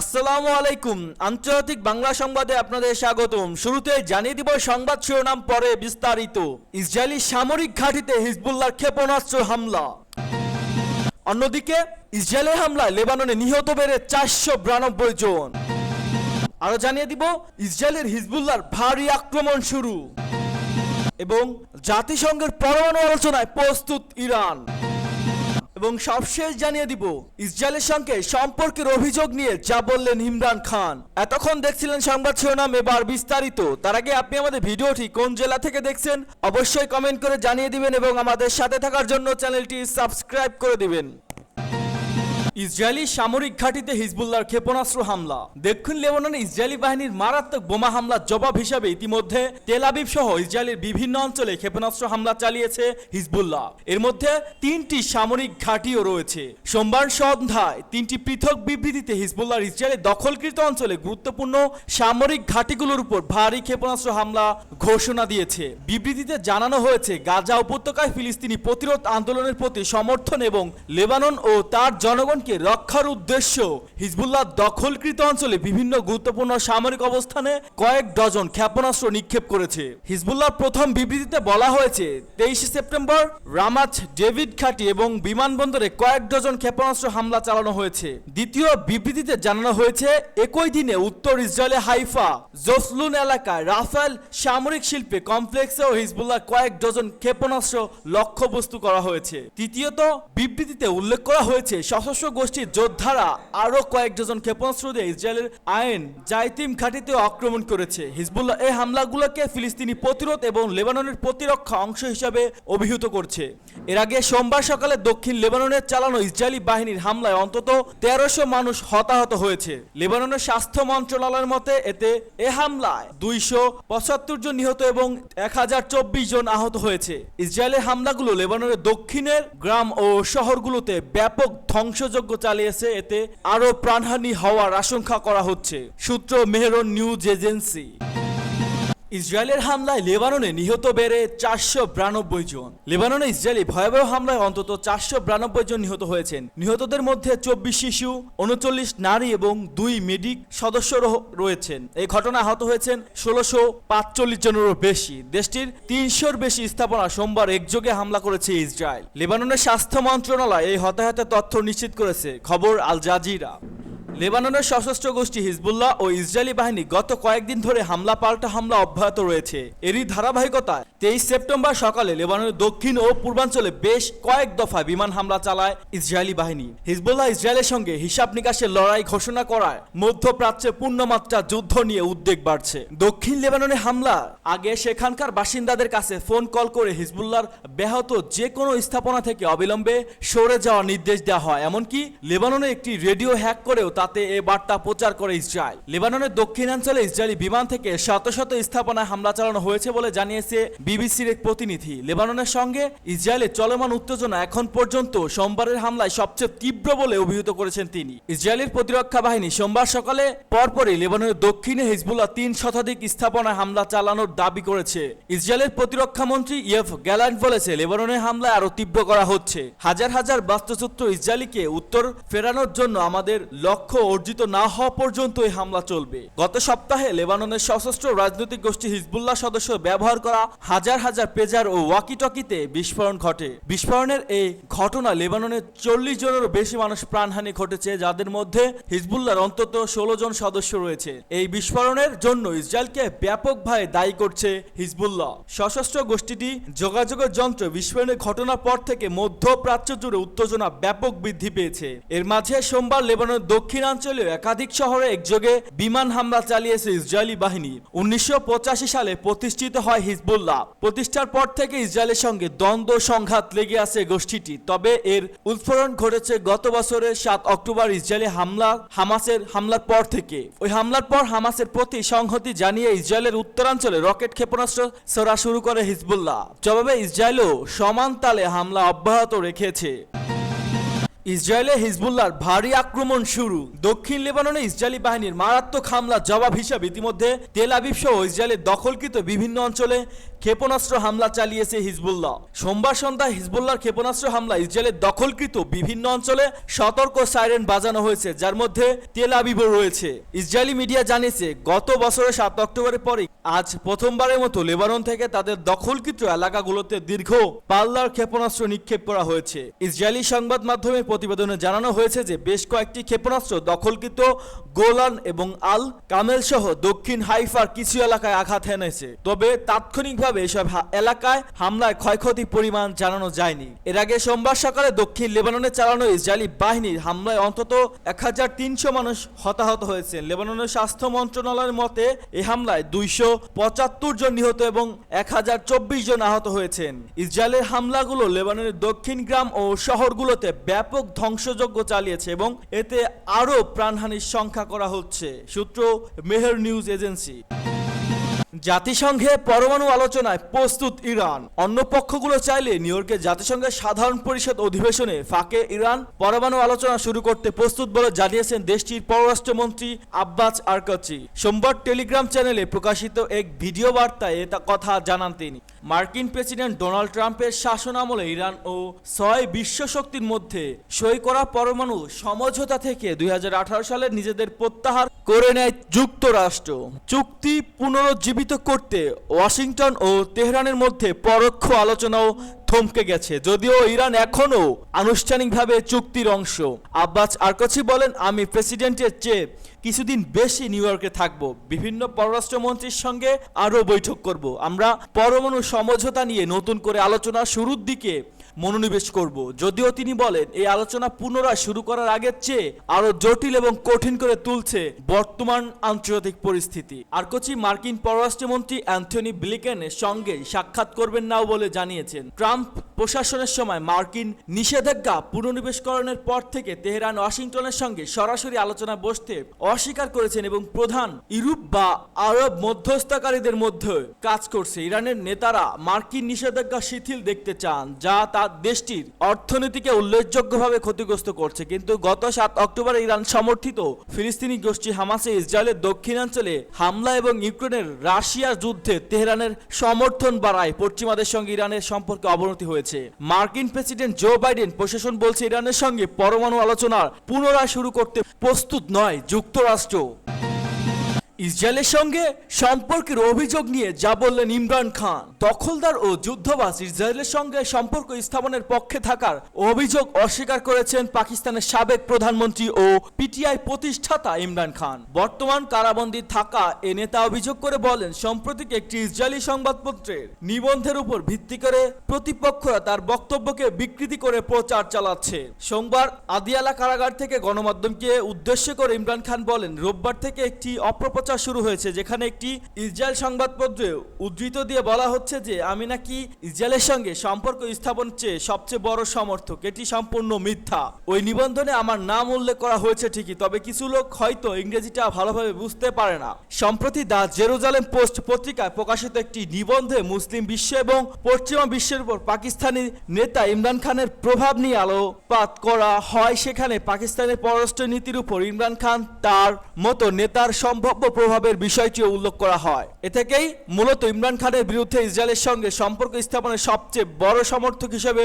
আসসালামু আলাইকুম। আন্তর্জাতিক বাংলা সংবাদে আপনাদের স্বাগতম। শুরুতে জানিয়ে দিব সংবাদ শিরোনাম, পরে বিস্তারিত। ইসরায়েলি সামরিক ঘাঁটিতে হিজবুল্লাহর ক্ষেপণাস্ত্র হামলা। অন্যদিকে, ইসরায়েলের হামলায় লেবাননে নিহত বেড়ে চারশো বিরানব্বই জন। আরও জানিয়ে দিব, ইসরায়েলের হিজবুল্লাহর ভারী আক্রমণ শুরু। এবং জাতিসংঘের পরমাণু আলোচনায় প্রস্তুত ইরান। এবং সবশেষ জানিয়ে দিব, ইসরায়েলের সঙ্গে সম্পর্কের অভিযোগ নিয়ে যা বললেন ইমরান খান। এতক্ষণ দেখছিলেন সংবাদ শিরোনাম, এবার বিস্তারিত। তার আগে আপনি আমাদের ভিডিওটি কোন জেলা থেকে দেখছেন, অবশ্যই কমেন্ট করে জানিয়ে দিবেন এবং আমাদের সাথে থাকার জন্য চ্যানেলটি সাবস্ক্রাইব করে দিবেন। ইসরায়েলি সামরিক ঘাঁটিতে হিজবুল্লাহর ক্ষেপণাস্ত্র হামলা। দক্ষিণ লেবাননে ইসরায়েলি বাহিনীর মারাত্মক বোমা হামলার জবাব হিসাবে ইতিমধ্যে তেল আবিব সহ ইসরায়েলের বিভিন্ন অঞ্চলে ক্ষেপণাস্ত্র হামলা চালিয়েছে হিজবুল্লাহ। এর মধ্যে তিনটি সামরিক ঘাঁটিও রয়েছে। সোমবার সন্ধ্যায় তিনটি পৃথক বিবৃতিতে হিজবুল্লাহর ইসরায়েলের দখলকৃত অঞ্চলে গুরুত্বপূর্ণ সামরিক ঘাঁটিগুলোর উপর ভারী ক্ষেপণাস্ত্র হামলা ঘোষণা দিয়েছে। বিবৃতিতে জানানো হয়েছে, গাজা উপত্যকায় ফিলিস্তিনি প্রতিরোধ আন্দোলনের প্রতি সমর্থন এবং লেবানন ও তার জনগণকে রক্ষার উদ্দেশ্য হিজবুল্লাহ দখলকৃত অঞ্চলে বিভিন্ন গুরুত্বপূর্ণ সামরিক অবস্থানে কয়েক ডজন ক্ষেপণাস্ত্র নিক্ষেপ করেছে। হিজবুল্লাহর প্রথম বিবৃতিতে বলা হয়েছে, তেইশে সেপ্টেম্বর রামাত ডেভিড ঘাটি এবং বিমানবন্দরে কয়েক ডজন ক্ষেপণাস্ত্র হামলা চালানো হয়েছে। দ্বিতীয় বিবৃতিতে জানানো হয়েছে, একই দিনে উত্তর ইসরায়েলে হাইফা জসলুন এলাকায় রাফেল সামরিক শিল্পে কমপ্লেক্সেও হিজবুল্লাহ কয়েক ডজন ক্ষেপণাস্ত্র লক্ষ্যবস্তু করা হয়েছে। তৃতীয়ত বিবৃতিতে উল্লেখ করা হয়েছে, সশস্ত্র গোষ্ঠীর যোদ্ধারা আরও কয়েক ডজন ক্ষেপণাস্ত্র দিয়ে ইসরায়েলের আইন জাইতিম ঘাটিতেও আক্রমণ করেছে। হিজবুল্লাহ এই হামলাগুলোকে ফিলিস্তিনি প্রতিরোধ এবং লেবাননের প্রতিরক্ষা অংশ হিসাবে অভিহিত করছে। এর আগে সোমবার সকালে দক্ষিণ লেবাননের চালানো ইসরায়েলি বাহিনীর হামলায় অন্তত তেরোশো মানুষ হতাহত হয়েছে। লেবাননের স্বাস্থ্য মন্ত্রণালয়ের মতে, এতে এ হামলায় দুইশো পঁচাত্তর জন নিহত এবং এক হাজার চব্বিশ জন আহত হয়েছে। ইসরায়েলের হামলাগুলো লেবাননের দক্ষিণের গ্রাম ও শহরগুলোতে ব্যাপক ধ্বংসযজ্ঞ চালিয়েছে এতে আরও প্রাণহানি হওয়ার আশঙ্কা করা হচ্ছে। সূত্র মেহরন নিউজ এজেন্সি। ইসরায়েলের হামলায় লেবাননে নিহত বেড়ে চারশো বিরানব্বই জন। লেবাননে ইসরায়েলি ভয়াবহ হামলায় অন্তত চারশো বিরানব্বই জন নিহত হয়েছেন। নিহতদের মধ্যে চব্বিশ শিশু, উনচল্লিশ নারী এবং দুই মেডিক সদস্য রয়েছেন। এই ঘটনা আহত হয়েছেন ষোলোশো পাঁচচল্লিশ জনেরও বেশি। দেশটির তিনশোর বেশি স্থাপনা সোমবার একযোগে হামলা করেছে ইসরায়েল। লেবাননের স্বাস্থ্য মন্ত্রণালয় এই হতাহতের তথ্য নিশ্চিত করেছে, খবর আল জাজিরা। লেবাননের সশস্ত্র গোষ্ঠী হিজবুল্লাহ ও ইসরায়েলি বাহিনী গত কয়েকদিন ধরে হামলা, পাল্টা হামলা অব্যাহত রয়েছে। এরই ধারাবাহিকতায় তেইশ সেপ্টেম্বর সকালে লেবাননের দক্ষিণ ও পূর্বাঞ্চলে বেশ কয়েক দফায় বিমান হামলা চালায় ইসরায়েলি বাহিনী। হিজবুল্লাহ ইসরায়েলের সঙ্গে হিসাব নিকাশের লড়াই ঘোষণা করায় মধ্যপ্রাচ্যে পূর্ণমাত্রা যুদ্ধ নিয়ে উদ্বেগ বাড়ছে। দক্ষিণ লেবাননে হামলা আগে সেখানকার বাসিন্দাদের কাছে ফোন কল করে হিজবুল্লাহর ব্যাহত যে কোনো স্থাপনা থেকে অবিলম্বে সরে যাওয়ার নির্দেশ দেওয়া হয়। এমনকি লেবাননে একটি রেডিও হ্যাক করেও তাতে এ বার্তা প্রচার করে ইসরায়েল। লেবাননের দক্ষিণাঞ্চলে ইসরায়েলি বিমান থেকে শত শত স্থাপনায় হামলা চালানো হয়েছে বলে জানিয়েছে বিবিসির এক প্রতিনিধি। লেবাননের সঙ্গে ইসরায়েলের চলমান উত্তেজনা এখন পর্যন্ত সোমবারের হামলায় সবচেয়ে তীব্র বলে অভিহিত করেছেন তিনি। ইসরায়েলের প্রতিরক্ষা বাহিনী সোমবার সকালে পরপরই লেবাননের দক্ষিণে হিজবুল্লাহ তিন শতাধিক স্থাপনায় হামলা চালানোর দাবি করেছে। ইসরায়েলের প্রতিরক্ষা মন্ত্রী ইয়েফ গ্যালান্ট বলেছে, লেবাননের হামলায় আরও তীব্র করা হচ্ছে। হাজার হাজার বাস্তুচ্যুত ইসরায়েলিকে উত্তর ফেরানোর জন্য আমাদের লক্ষ্য অর্জিত না হওয়া পর্যন্ত এই হামলা চলবে। গত সপ্তাহে লেবাননের সশস্ত্র রাজনৈতিক গোষ্ঠী হিজবুল্লাহ সদস্য ব্যবহার করা হাজার হাজার পেজার ও ওয়াকি টকিতে বিস্ফোরণ ঘটে। বিস্ফোরণের এই ঘটনা লেবাননের চল্লিশ জনেরও বেশি মানুষ প্রাণহানি ঘটেছে, যাদের মধ্যে হিজবুল্লাহর অন্তত ষোলো জন সদস্য রয়েছে। এই বিস্ফোরণের জন্য ইসরায়েলকে ব্যাপকভাবে দায়ী করছে হিজবুল্লাহ। সশস্ত্র গোষ্ঠীটি যোগাযোগের যন্ত্র বিস্ফোরণের ঘটনার পর থেকে মধ্যপ্রাচ্য জুড়ে উত্তেজনা ব্যাপক বৃদ্ধি পেয়েছে। এর মাঝে সোমবার লেবাননের দক্ষিণাঞ্চলীয় একাধিক শহরে একযোগে বিমান হামলা চালিয়েছে ইসরায়েলি বাহিনী। উনিশশো সালে প্রতিষ্ঠিত হয় হিজবুল্লাহ। প্রতিষ্ঠার পর থেকে ইসরায়েলের সঙ্গে দ্বন্দ্ব সংঘাত লেগে আছে গোষ্ঠীটি। তবে এর উৎফোরণ ঘটেছে গত বছরের সাত অক্টোবর ইসরায়েলি হামলা, হামাসের হামলার পর থেকে। ওই হামলার পর হামাসের প্রতি সংহতি জানিয়ে ইসরায়েলের উত্তরাঞ্চলে রকেট ক্ষেপণাস্ত্র ছোড়া শুরু করে হিজবুল্লাহ। জবাবে ইসরায়েলও সমান তালে হামলা অব্যাহত রেখেছে। ইসরায়েলে হিজবুল্লাহর ভারী আক্রমণ শুরু। দক্ষিণ লেবাননে ইসরায়েলি বাহিনীর মারাত্মক হামলা জবাব হিসাবে ইতিমধ্যে তেল আবিব সহ ইসরায়েলের দখলকৃত বিভিন্ন অঞ্চলে ক্ষেপণাস্ত্র হামলা চালিয়েছে হিজবুল্লাহ। সোমবার সন্ধ্যায় হিজবুল্লাহর ক্ষেপণাস্ত্র হামলা ইসরায়েলের দখলকৃত বিভিন্ন অঞ্চলে সতর্ক সাইরেন বাজানো হয়েছে, যার মধ্যে তেল আবিবও রয়েছে। ইসরায়েলি মিডিয়া জানিয়েছে, গত বছরের সাত অক্টোবরের পরে আজ প্রথমবারের মতো লেবানন থেকে তাদের দখলকৃত এলাকাগুলোতে দীর্ঘ পাল্লার ক্ষেপণাস্ত্র নিক্ষেপ করা হয়েছে। ইসরায়েলি সংবাদ মাধ্যমের প্রতিবেদনে জানানো হয়েছে যে বেশ কয়েকটি ক্ষেপণাস্ত্র দখলকৃত গোলান এবং আল কামেল সহ দক্ষিণ হাইফার কিছু এলাকায় আঘাত হেনেছে। তবে তাৎক্ষণিকভাবে এসব এলাকায় হামলায় ক্ষয়ক্ষতির পরিমাণ জানানো যায়নি। এর আগে সোমবার সকালে দক্ষিণ লেবাননে চালানো ইসরায়েলি বাহিনীর হামলায় অন্তত এক হাজার তিনশো মানুষ হতাহত হয়েছে। লেবাননের স্বাস্থ্য মন্ত্রণালয়ের মতে এই হামলায় দুইশো পঁচাত্তর জন নিহত এবং এক হাজার চব্বিশ জন আহত হয়েছেন। ইসরায়েলের হামলাগুলো লেবাননের দক্ষিণ গ্রাম ও শহরগুলোতে ব্যাপক ধ্বংসযজ্ঞ চালিয়েছে এবং এতে আরও প্রাণহানির সংখ্যা করা হচ্ছে। সূত্র মেহের নিউজ এজেন্সি। জাতিসংঘে পরমাণু আলোচনায় প্রস্তুত ইরান। অন্য পক্ষগুলো চাইলে নিউ ইয়র্কে জাতিসংঘের সাধারণ পরিষদ অধিবেশনে ফাঁকে ইরান পরমাণু আলোচনা শুরু করতে প্রস্তুত বলে জানিয়েছেন দেশটির পররাষ্ট্রমন্ত্রী আব্বাস আরকাচি। সোমবার টেলিগ্রাম চ্যানেলে প্রকাশিত এক ভিডিও বার্তায় এটা কথা জানান তিনি। মার্কিন প্রেসিডেন্ট ডোনাল্ড ট্রাম্পের শাসন আমলে ইরান ও ছয় বিশ্ব শক্তির মধ্যে সই করা পরমাণু সমঝোতা থেকে দুই হাজার আঠারো সালে নিজেদের প্রত্যাহার করে নেয় যুক্তরাষ্ট্র। চুক্তি পুনরুজ্জীবিত করতে ওয়াশিংটন ও তেহরানের মধ্যে পরোক্ষ আলোচনাও থমকে গেছে, যদিও ইরান এখনও আনুষ্ঠানিকভাবে চুক্তির অংশ। আব্বাস আরকচি বলেন, আমি প্রেসিডেন্টের চেয়ে কিছুদিন বেশি নিউ ইয়র্কে থাকব। বিভিন্ন পররাষ্ট্রমন্ত্রীর সঙ্গে আরও বৈঠক করব। আমরা পরমাণু সমঝোতা নিয়ে নতুন করে আলোচনা শুরুর দিকে মনোনিবেশ করব। যদিও তিনি বলেন, এই আলোচনা পুনরায় শুরু করার আগের চেয়ে আরও জটিল এবং কঠিন করে তুলছে বর্তমান আন্তর্জাতিক পরিস্থিতি। আর কচি মার্কিন পররাষ্ট্রমন্ত্রী অ্যান্থনি ব্লিকেনের সঙ্গে সাক্ষাৎ করবেন নাও বলে জানিয়েছেন। ট্রাম্প প্রশাসনের সময় মার্কিন নিষেধাজ্ঞা পুনর্নিবেশকরণের পর থেকে তেহরান ওয়াশিংটনের সঙ্গে সরাসরি আলোচনা বসতে অস্বীকার করেছেন এবং প্রধান ইউরোপ বা আরব মধ্যস্থকারীদের মধ্যে কাজ করছে। ইরানের নেতারা মার্কিন নিষেধাজ্ঞা শিথিল দেখতে চান, যা তার দেশটির অর্থনীতিকে উল্লেখযোগ্যভাবে ক্ষতিগ্রস্ত করছে। কিন্তু গত সাত অক্টোবর ইরান সমর্থিত ফিলিস্তিনি গোষ্ঠী হামাসে ইসরায়েলের দক্ষিণাঞ্চলে হামলা এবং ইউক্রেনের রাশিয়ার যুদ্ধে তেহরানের সমর্থন বাড়ায়। পশ্চিমাদের সঙ্গে ইরানের সম্পর্কে অবনতি হয়েছে। মার্কিন প্রেসিডেন্ট জো বাইডেন প্রশাসন বলছে, ইরানের সঙ্গে পরমাণু আলোচনার পুনরায় শুরু করতে প্রস্তুত নয় যুক্তরাষ্ট্র। ইসরায়েলের সঙ্গে সম্পর্কের অভিযোগ নিয়ে যা বললেন ইমরান খান। দখলদার ও যুদ্ধবাজ ইসরায়েলের সঙ্গে সম্পর্ক স্থাপনের পক্ষে থাকার অভিযোগ অস্বীকার করেছেন পাকিস্তানের সাবেক প্রধানমন্ত্রী ও পিটিআই প্রতিষ্ঠাতা ইমরান খান। বর্তমান কারাবন্দী থাকা এ নেতা অভিযোগ করে বলেন সম্প্রতি একটি ইসরায়েলি সংবাদপত্রের নিবন্ধের উপর ভিত্তি করে প্রতিপক্ষরা তার বক্তব্যকে বিকৃতি করে প্রচার চালাচ্ছে। সোমবার আদিয়ালা কারাগার থেকে গণমাধ্যমকে উদ্দেশ্য করে ইমরান খান বলেন, রোববার থেকে একটি অপপ্রচার শুরু হয়েছে, যেখানে একটি ইসরায়েল সংবাদপত্রে উদ্ধৃত দিয়ে বলা হচ্ছে যে, আমি নাকি ইসরায়েলের সঙ্গে সম্পর্ক স্থাপন চেয়ে সবচেয়ে বড় সমর্থক, এটি সম্পূর্ণ মিথ্যা। ওই নিবন্ধনে আমার নাম উল্লেখ করা হয়েছে ঠিকই, তবে কিছু লোক হয়তো ইংরেজিটা ভালোভাবে বুঝতে পারে না। সম্প্রতি দা জেরুজালেম পোস্ট পত্রিকায় প্রকাশিত একটি নিবন্ধে মুসলিম বিশ্ব এবং পশ্চিমা বিশ্বের উপর পাকিস্তানি নেতা ইমরান খানের প্রভাব নিয়ে আলোপাত করা হয়, সেখানে পাকিস্তানের পররাষ্ট্র নীতির উপর ইমরান খান তার মতো নেতার সম্ভাব্য প্রভাবের বিষয়টিও উল্লেখ করা হয়। এ থেকেই মূলত ইমরান খানের বিরুদ্ধে ইসরায়েলের সঙ্গে সম্পর্ক স্থাপনের সবচেয়ে বড় সমর্থক হিসেবে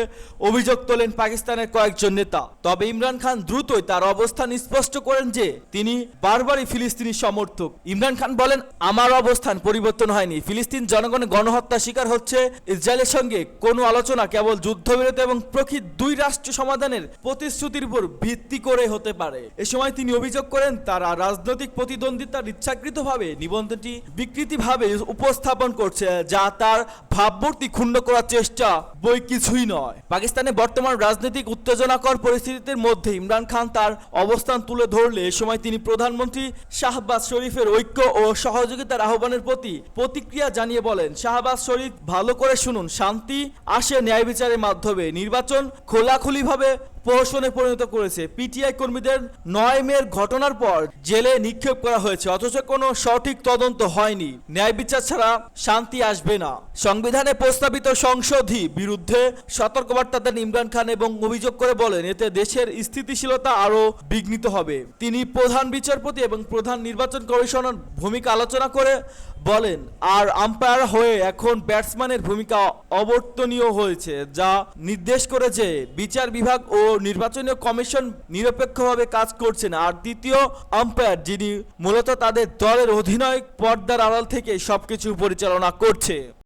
অভিযোগ তোলেন পাকিস্তানের কয়েকজন নেতা। তবে ইমরান খান দ্রুতই তার অবস্থান স্পষ্ট করেন যে, তিনি বারবারই ফিলিস্তিনি সমর্থক। ইমরান খান বলেন, আমার অবস্থান পরিবর্তন হয়নি। ফিলিস্তিন জনগণের গণহত্যা শিকার হচ্ছে ইসরায়েলের সঙ্গে কোনো আলোচনা কেবল যুদ্ধবিরতি এবং প্রকৃত দুই রাষ্ট্র সমাধানের প্রতিশ্রুতির উপর ভিত্তি করে হতে পারে। এ সময় তিনি অভিযোগ করেন, তারা রাজনৈতিক প্রতিদ্বন্দ্বিতার ইচ্ছাকৃতভাবে নিবন্ধটি বিকৃতিভাবে উপস্থাপন করছে, যা তার ভাবমূর্তি ক্ষুণ্ণ করার চেষ্টা বই কিছুই নয়। পাকিস্তানে বর্তমান রাজনৈতিক উত্তেজনাকর পরিস্থিতির মধ্যে ইমরান খান তার অবস্থান তুলে ধরলে এ সময় তিনি প্রধানমন্ত্রী শাহবাজ শরীফের ঐক্য ও সহযোগিতার আহ্বানের প্রতি প্রতিক্রিয়া জানিয়ে বলেন, শাহবাজ শরীফ, ভালো করে শুনুন, শান্তি আসে ন্যায় বিচারের মাধ্যমে। নির্বাচন খোলাখুলিভাবে প্রহসনে পরিণত করেছে। পিটিআই কর্মীদের নয় মের ঘটনার পর জেলে নিক্ষেপ করা হয়েছে, অথচ কোনো সঠিক তদন্ত হয়নি। ন্যায় বিচার ছাড়া শান্তি আসবে না। সংবিধানে প্রস্তাবিত সংশোধী বিরুদ্ধে সতর্কবার্তা দেন ইমরান খান এবং অভিযোগ করে বলেন, এতে দেশের স্থিতিশীলতা আরও বিঘ্নিত হবে। তিনি প্রধান বিচারপতি এবং প্রধান নির্বাচন কমিশনের ভূমিকা আলোচনা করে বলেন, আর আম্পায়ার হয়ে এখন ব্যাটসম্যানের ভূমিকা অবর্তনীয় হয়েছে, যা নির্দেশ করে যে বিচার বিভাগ ও নির্বাচনীয় কমিশন নিরপেক্ষভাবে কাজ করছেন আর দ্বিতীয় আম্পায়ার যিনি মূলত তাদের দলের অধিনায়ক পর্দার আড়াল থেকে সবকিছু পরিচালনা করছে।